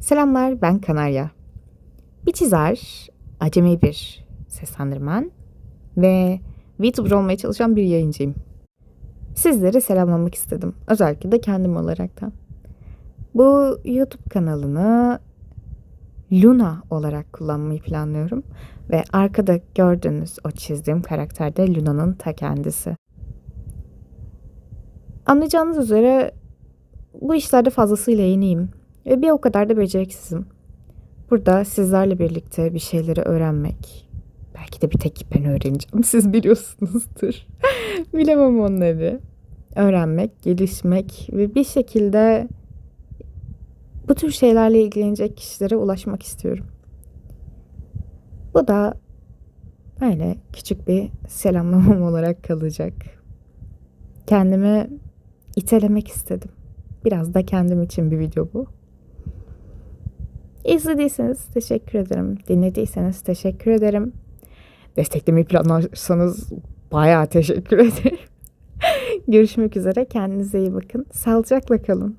Selamlar ben Kanarya. Bir çizer, acemi bir seslendirmen ve VTuber olmaya çalışan bir yayıncıyım. Sizleri selamlamak istedim. Özellikle de kendim olaraktan. Bu YouTube kanalını Luna olarak kullanmayı planlıyorum. Ve arkada gördüğünüz o çizdiğim karakter de Luna'nın ta kendisi. Anlayacağınız üzere bu işlerde fazlasıyla yeniyim. Ve bir o kadar da beceriksizim. Burada sizlerle birlikte bir şeyleri öğrenmek. Belki de bir tek ben öğreneceğim. Siz biliyorsunuzdur. Bilemem onları. Öğrenmek, gelişmek ve bir şekilde bu tür şeylerle ilgilenecek kişilere ulaşmak istiyorum. Bu da böyle küçük bir selamlamam olarak kalacak. Kendimi itelemek istedim. Biraz da kendim için bir video bu. İzlediyseniz teşekkür ederim. Dinlediyseniz teşekkür ederim. Desteklemeyi planlarsanız bayağı teşekkür ederim. Görüşmek üzere. Kendinize iyi bakın. Sağlıcakla kalın.